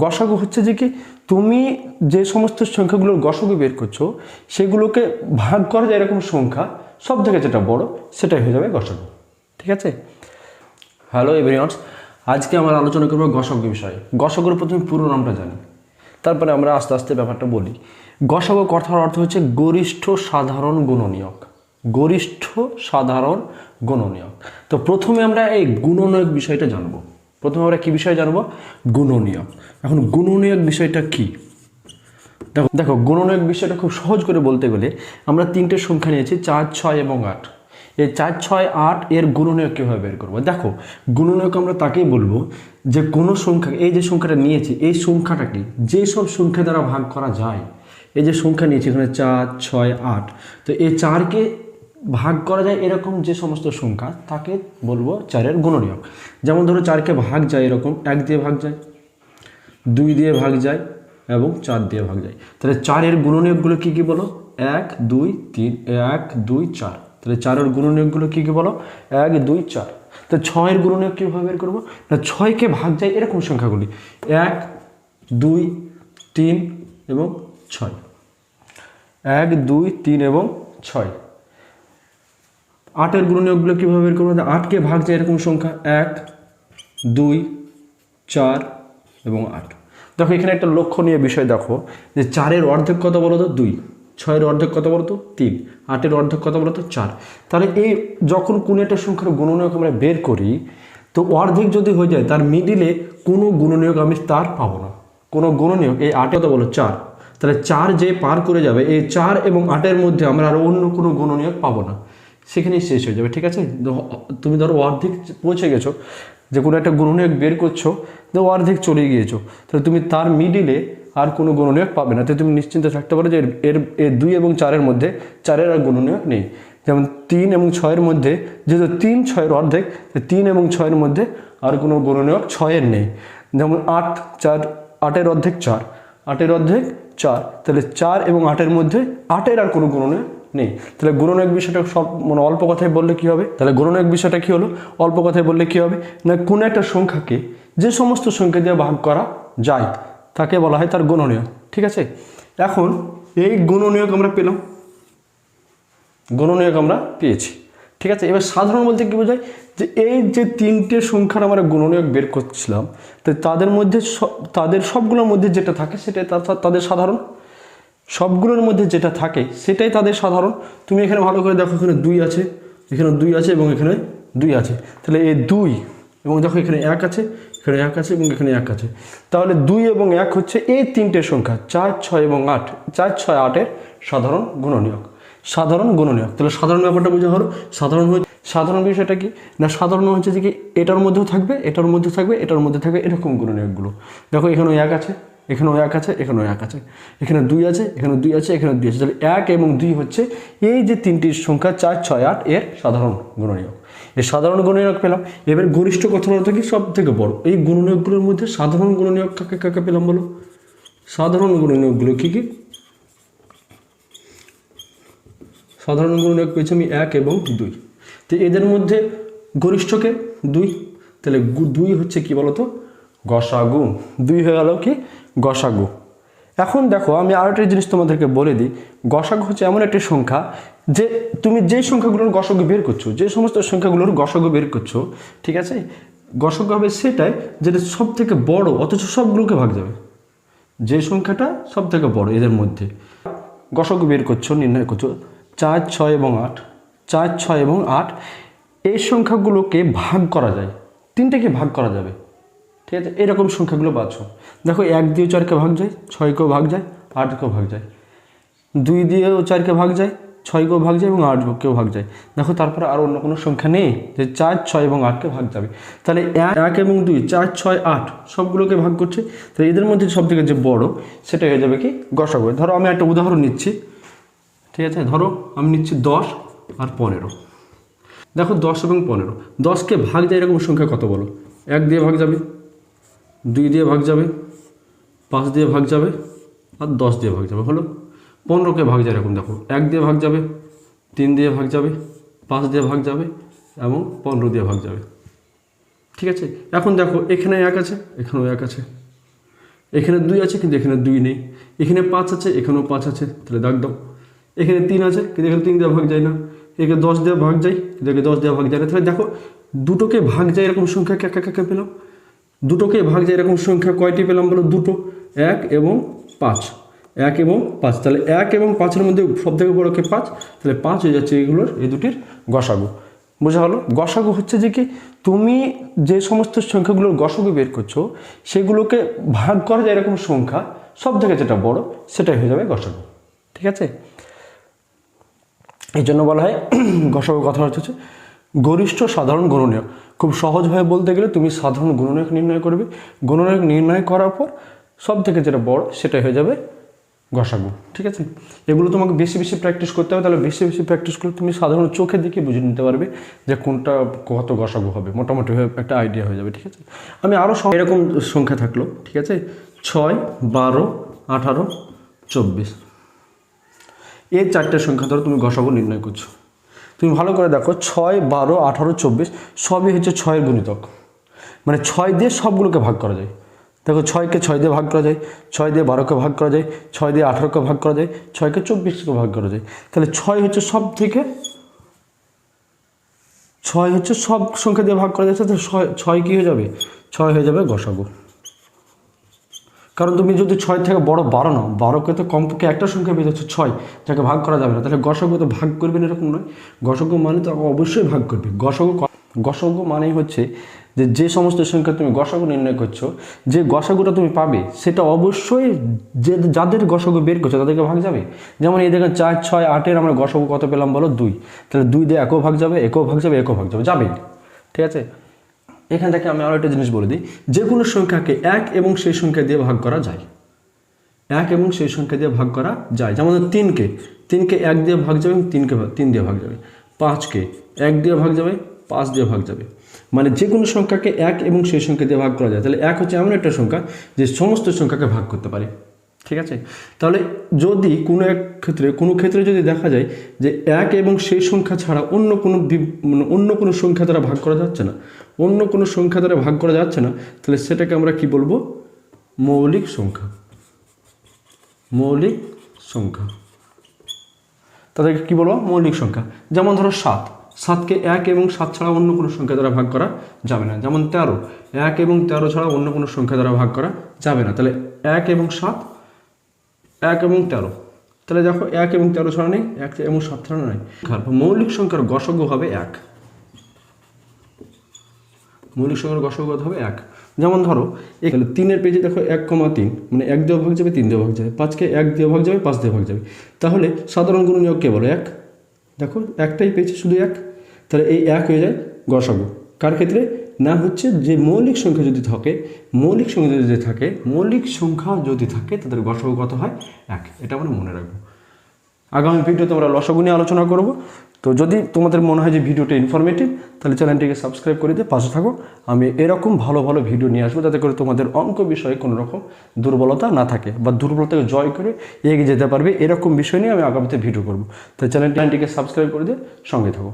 গসাগু হচ্ছে যে কি, তুমি যে সমস্ত সংখ্যাগুলোর গসাগু বের করছ, সেগুলোকে ভাগ করা যায় এরকম সংখ্যা, সব থেকে যেটা বড়, সেটাই হয়ে যাবে গসাগু। ঠিক আছে? হ্যালো এভরিওয়ান্স আজকে আমরা আলোচনা করব গসাগু বিষয়ে। গসাগুর প্রথমে পুরো নামটা জানি। তারপরে আমরা আস্তে আস্তে ব্যাপারটা বলি। গসাগু কথার অর্থ হচ্ছে গরিষ্ঠ সাধারণ গুণনীয়ক। গরিষ্ঠ সাধারণ গুণনীয়ক। তো প্রথমে আমরা এই গুণনীয়ক বিষয়টা জানব। প্রথমে আমরা কি বিষয় জানব? গুণনীয়ক এখন গুণনীয়ক বিষয়টা কি? দেখো দেখো, গুণনীয়ক বিষয়টা খুব সহজ করে বলতে গেলে আমরা তিনটে সংখ্যা নিয়েছি, চার, ছয় এবং আট। এই চার, ছয়, আট এর গুণনীয়ক কীভাবে বের করব? দেখো, গুণনীয়ক আমরা তাকেই বলব যে কোনো সংখ্যা, এই যে সংখ্যাটা নিয়েছি, এই সংখ্যাটাকে যে সব সংখ্যা দ্বারা ভাগ করা যায়। এই যে সংখ্যা নিয়েছি এখানে চার, ছয়, আট। তো এই চারকে ভাগ করা যায় এরকম যে সমস্ত সংখ্যা, তাকে বলব চারের গুণনীয়ক। যেমন ধরো চারকে ভাগ যায় এরকম, এক দিয়ে ভাগ যায়, দুই দিয়ে ভাগ যায় এবং চার দিয়ে ভাগ যায়। তাহলে চারের গুণনীয়কগুলো কী কী বলো? এক, দুই, তিন, এক, দুই, চার। তাহলে চারের গুণনীয়কগুলো কী কী বলো? এক, দুই, চার। তো ছয়ের গুণনীয়ক কীভাবে বের করব? না ছয়কে ভাগ যায় এরকম সংখ্যাগুলি। এক, দুই, তিন এবং ছয়। এক, দুই, তিন এবং ছয়। আটের গুণনীয়কগুলো কীভাবে বের করব? আটকে ভাগ যায় এরকম সংখ্যা, এক, দুই, চার এবং আট। দেখো, এখানে একটা লক্ষণীয় বিষয় দেখো, যে চারের অর্ধেক কত বলো তো? দুই। ছয়ের অর্ধেক কত বলো তো? তিন। আটের অর্ধেক কত বলো তো? চার। তাহলে এই যখন কোনো একটা সংখ্যার গুণনীয়ক আমরা বের করি, তো অর্ধেক যদি হয়ে যায়, তার মিডিলে কোনো গুণনীয়ক আমি তার পাবো না। কোনো গুণনীয়ক, এই আটে কত বলো? চার। তাহলে চার যে পার করে যাবে, এই চার এবং আটের মধ্যে আমরা আর অন্য কোনো গুণনীয়ক পাবো না। সেখানেই শেষ হয়ে যাবে, ঠিক আছে? তুমি ধরো অর্ধেক পৌঁছে গেছো, যে কোনো একটা গুণনীয়ক বের করছ, তো অর্ধেক চলে গিয়েছো। তাহলে তুমি তার মিডিলে আর কোনো গুণনীয়ক পাবে না। তো তুমি নিশ্চিন্তে থাকতে পারো যে এর এর এর দুই এবং চারের মধ্যে চারের আর গুণনীয়ক নেই। যেমন তিন এবং ছয়ের মধ্যে, যেহেতু তিন ছয়ের অর্ধেক তিন এবং ছয়ের মধ্যে আর কোনো গুণনীয়ক ছয়ের নেই। যেমন আট, চার, আটের অর্ধেক চার, আটের অর্ধেক চার, তাহলে চার এবং আটের মধ্যে আটের আর কোনো গুণনীয়ক নেই। তাহলে গুণনীয়ক বিষয়টা সব মানে অল্প কথায় বললে কি হবে? তাহলে গুণনীয়ক বিষয়টা কি হলো? অল্প কথায় বললে কি হবে? না, কোনো একটা সংখ্যাকে যে সমস্ত সংখ্যা দিয়ে ভাগ করা যায়, তাকে বলা হয় তার গুণনীয়ক। ঠিক আছে? এখন এই গুণনীয়ক আমরা পেলাম। গুণনীয়ক আমরা পেয়েছি। ঠিক আছে? এবার সাধারণ বলতে কি বোঝায়? যে এই যে তিনটে সংখ্যার আমরা গুণনীয়ক বের করছিলাম, তো তাদের মধ্যে তাদের সবগুলোর মধ্যে যেটা থাকে সেটাই তা- তাদের সাধারণ। সবগুলোর মধ্যে যেটা থাকে, সেটাই তাদের সাধারণ। তুমি এখানে ভালো করে দেখো, এখানে দুই আছে, এখানে দুই আছে এবং এখানে দুই আছে। তাহলে এই দুই এবং দেখো এখানে এক আছে, এখানে এক আছে এবং এখানে এক আছে। তাহলে দুই এবং এক হচ্ছে এই তিনটে সংখ্যা, চার, ছয় এবং আট। চার, ছয়, আটের সাধারণ গুণনীয়ক। সাধারণ গুণনীয়ক। তাহলে সাধারণ ব্যাপারটা বোঝা হলো। সাধারণ হচ্ছে সাধারণ বিষয়টা কি? না, সাধারণ হচ্ছে যে কি, এটার মধ্যেও থাকবে, এটার মধ্যে থাকবে, এটার মধ্যে থাকবে এরকম গুণনীয়কগুলো। দেখো এখানেও এক আছে এখানেও এক আছে এখানেও এক আছে। এখানে দুই আছে, এখানে দুই আছে, এখানে দুই আছে। তাহলে এক এবং দুই হচ্ছে এই যে তিনটি সংখ্যা, চার, ছয়, আট, এর সাধারণ গুণনীয়ক। এই সাধারণ গুণনীয়ক পেলাম। এবার গরিষ্ঠ অর্থ কি? সব থেকে বড়। এই গুণনীয়কগুলোর মধ্যে সাধারণ গুণনীয়ক কাকে কাকে পেলাম বলো? সাধারণ গুণনীয়কগুলো কী কী? সাধারণ গুণনীয়ক পেয়েছি আমি এক এবং দুই। তো এদের মধ্যে গরিষ্ঠকে দুই। তাহলে দুই হচ্ছে কি বলতো? গসাগু। দুই হয়ে গেল কি? গসাগু। এখন দেখো, আমি আর একটা জিনিস তোমাদেরকে বলে দিই। গসাগু হচ্ছে এমন একটি সংখ্যা যে তুমি যে সংখ্যাগুলোর গসাগু বের করছ, যে সমস্ত সংখ্যাগুলোর গসাগু বের করছ, ঠিক আছে? গসাগু হবে সেটাই যেটা সব থেকে বড়, অথচ সবগুলোকে ভাগ যাবে। যে সংখ্যাটা সব থেকে বড় এদের মধ্যে। গসাগু বের করছ, নির্ণয় করছ, চার, ছয় এবং আট। চার, ছয় এবং আট, এই সংখ্যাগুলোকে ভাগ করা যায়। তিনটেকে ভাগ করা যাবে। ঠিক আছে? এরকম সংখ্যাগুলো বাছো। দেখো, এক দিয়ে চারকে ভাগ যায়, ছয়কেও ভাগ যায়, আটকেও ভাগ যায়। দুই দিয়েও চারকে ভাগ যায়, ছয়কেও ভাগ যায় এবং আটকেও ভাগ যায়। দেখো, তারপরে আর অন্য কোনো সংখ্যা নেই যে চার, ছয় এবং আটকে ভাগ যাবে। তাহলে এক এক এবং দুই, চার, ছয়, আট সবগুলোকে ভাগ করছে। তাহলে এদের মধ্যে সব থেকে যে বড়, সেটা হয়ে যাবে কি? গসাগু। ধরো, আমি একটা উদাহরণ নিচ্ছি। ঠিক আছে? ধরো, আমি নিচ্ছি দশ আর পনেরো। দেখো, দশ এবং পনেরো। দশকে ভাগ যায় এরকম সংখ্যা কত বলো? এক দিয়ে ভাগ যাবে। দুই দিয়ে ভাগ যাবে পাঁচ দিয়ে ভাগ যাবে আর দশ দিয়ে ভাগ যাবে হলো পনেরোকে ভাগ যায় এরকম দেখো এক দিয়ে ভাগ যাবে তিন দিয়ে ভাগ যাবে পাঁচ দিয়ে ভাগ যাবে এবং পনেরো দিয়ে ভাগ যাবে ঠিক আছে এখন দেখো এখানে এক আছে এখানেও এক আছে এখানে দুই আছে কিন্তু এখানে দুই নেই এখানে পাঁচ আছে এখানেও পাঁচ আছে তাহলে দাগ দাও এখানে তিন আছে কিন্তু এখানে তিন দেওয়া ভাগ যায় না এখানে দশ দেওয়া ভাগ যায় কিন্তু এখানে দশ দেওয়া ভাগ যায় না তাহলে দেখো দুটোকে ভাগ যায় এরকম সংখ্যা একা একা পেলাম দুটোকে ভাগ যায় এরকম সংখ্যা কয়টি পেলাম বলো? দুটো, এক এবং পাঁচ। এক এবং পাঁচ। তাহলে এক এবং পাঁচের মধ্যে সব থেকে বড় কে পাঁচ? তাহলে পাঁচ হয়ে যাচ্ছে এগুলোর, এই দুটির গসাগু। বোঝা হলো? গসাগু হচ্ছে যে কি? তুমি যে সমস্ত সংখ্যাগুলোর গসাগু বের করছ, সেগুলোকে ভাগ করা যায় এরকম সংখ্যা সব থেকে যেটা বড়, সেটাই হয়ে যাবে গসাগু। ঠিক আছে? এই জন্য বলা হয়, গসাগু কথা হচ্ছে গরিষ্ঠ সাধারণ গণনীয়ক খুব সহজভাবে বলতে গেলে তুমি সাধারণ গণনীয়ক নির্ণয় করবে। গণনীয়ক নির্ণয় করার পর সব থেকে যেটা বড় সেটাই হয়ে যাবে গসাগু, ঠিক আছে? এগুলো তোমাকে বেশি বেশি প্র্যাকটিস করতে হবে, তাহলে বেশি বেশি প্র্যাকটিস করলে তুমি সাধারণ চোখে দেখে বুঝে নিতে পারবে যে কোনটা কত গসাগু হবে, মোটামুটি একটা আইডিয়া হয়ে যাবে, ঠিক আছে? আমি আরও এরকম সংখ্যা থাকল, ঠিক আছে? ছয়, বারো, আঠারো, চব্বিশ। এই চারটে সংখ্যা ধরো তুমি গসাগু নির্ণয় করছ। তুমি ভালো করে দেখো, ছয়, বারো, আঠারো, চব্বিশ, সবই হচ্ছে ছয়ের গুণিতক। মানে ছয় দিয়ে সবগুলোকে ভাগ করা যায়। দেখো, ছয়কে ছয় দিয়ে ভাগ করা যায়, ছয় দিয়ে বারোকে ভাগ করা যায়, ছয় দিয়ে আঠারোকে ভাগ করা যায়, ছয়কে চব্বিশকে ভাগ করা যায়। তাহলে ছয় হচ্ছে সব থেকে, ছয় হচ্ছে সব সংখ্যা দিয়ে ভাগ করা যাচ্ছে তাহলে ছয় ছয় কী হয়ে যাবে? ছয় হয়ে যাবে গসাগু কারণ তুমি যদি ছয় থেকে বড় বারো নাও, বারোকে তো কমপক্ষে একটা সংখ্যা পেয়ে যাচ্ছে ছয় যাকে ভাগ করা যাবে না। তাহলে গসগু তো ভাগ করবেন এরকম নয়। গসগু মানে তো অবশ্যই ভাগ করবে। গসগু গসগু মানেই হচ্ছে যে যে সমস্ত সংখ্যা তুমি গসাগু নির্ণয় করছ, যে গসাগুটা তুমি পাবে, সেটা অবশ্যই যে, যাদের গসাগু বের করছ, তাদেরকে ভাগ যাবে। যেমন এই দেখেন চার, ছয়, আটের আমরা গসাগু কত পেলাম বলো? দুই। তাহলে দুই দিয়ে একও ভাগ যাবে, একও ভাগ যাবে, একও ভাগ যাবে, যাবেই। ঠিক আছে? এখান থেকে আমি আরও একটা জিনিস বলে দিই। যে কোনো সংখ্যাকে এক এবং সেই সংখ্যা দিয়ে ভাগ করা যায়। এক এবং সেই সংখ্যা দিয়ে ভাগ করা যায়। যেমন তিনকে তিনকে এক দিয়ে ভাগ যাবে এবং তিনকে তিন দিয়ে ভাগ যাবে। পাঁচকে এক দিয়ে ভাগ যাবে, পাঁচ দিয়ে ভাগ যাবে। মানে যে কোনো সংখ্যাকে এক এবং সেই সংখ্যা দিয়ে ভাগ করা যায়। তাহলে এক হচ্ছে এমন একটা সংখ্যা যে সমস্ত সংখ্যাকে ভাগ করতে পারে। ঠিক আছে? তাহলে যদি কোনো এক ক্ষেত্রে, কোনো ক্ষেত্রে যদি দেখা যায় যে এক এবং সেই সংখ্যা ছাড়া অন্য কোনো মানে অন্য কোনো সংখ্যা দ্বারা ভাগ করা যাচ্ছে না, অন্য কোনো সংখ্যা দ্বারা ভাগ করা যাচ্ছে না, তাহলে সেটাকে আমরা কি বলব? মৌলিক সংখ্যা। মৌলিক সংখ্যা। তাদেরকে কী বলব? মৌলিক সংখ্যা। যেমন ধরো সাত। সাতকে এক এবং সাত ছাড়া অন্য কোনো সংখ্যা দ্বারা ভাগ করা যাবে না। যেমন তেরো। এক এবং তেরো ছাড়া অন্য কোনো সংখ্যা দ্বারা ভাগ করা যাবে না। তাহলে এক এবং সাত এক এবং তেরো। তাহলে দেখো এক এবং তেরো ছাড়া নেই, এক এবং সাত ছাড়া নেই। মৌলিক সংখ্যার গসগ্য হবে এক। মৌলিক সংখ্যার কত হবে এক। যেমন ধরো এখানে তিনের পেজে দেখো এক কমা তিন মানে এক দিয়ে ভাগ যাবে, তিন দিয়ে ভাগ যাবে। পাঁচকে এক দিয়ে ভাগ যাবে, পাঁচ দিয়ে ভাগ যাবে। তাহলে সাধারণ গুণনীয়ক কে বলো? এক। দেখো, একটাই পেয়েছে শুধু এক। তাহলে এই এক হয়ে যায় গসাগু। কার ক্ষেত্রে? না হচ্ছে যে মৌলিক সংখ্যা যদি থাকে, মৌলিক সংখ্যা যদি থাকে, মৌলিক সংখ্যা যদি থাকে, তাদের গসাগু কত হয়? এক। এটা আমরা মনে রাখব। আগামী ভিডিওতে আমরা লসাগু নিয়ে আলোচনা করব। তো যদি তোমাদের মনে হয় যে ভিডিওটা ইনফরমেটিভ তাহলে চ্যানেলটিকে সাবস্ক্রাইব করে দিয়ে পাশে থাকো। আমি এরকম ভালো ভালো ভিডিও নিয়ে আসব যাতে করে তোমাদের অঙ্ক বিষয়ে কোনো রকম দুর্বলতা না থাকে বা দুর্বলতাকে জয় করে এগিয়ে যেতে পারবে, এরকম বিষয় নিয়ে আমি আগামীতে ভিডিও করব। তো চ্যানেলটিকে সাবস্ক্রাইব করে দিয়ে সঙ্গে থাকো।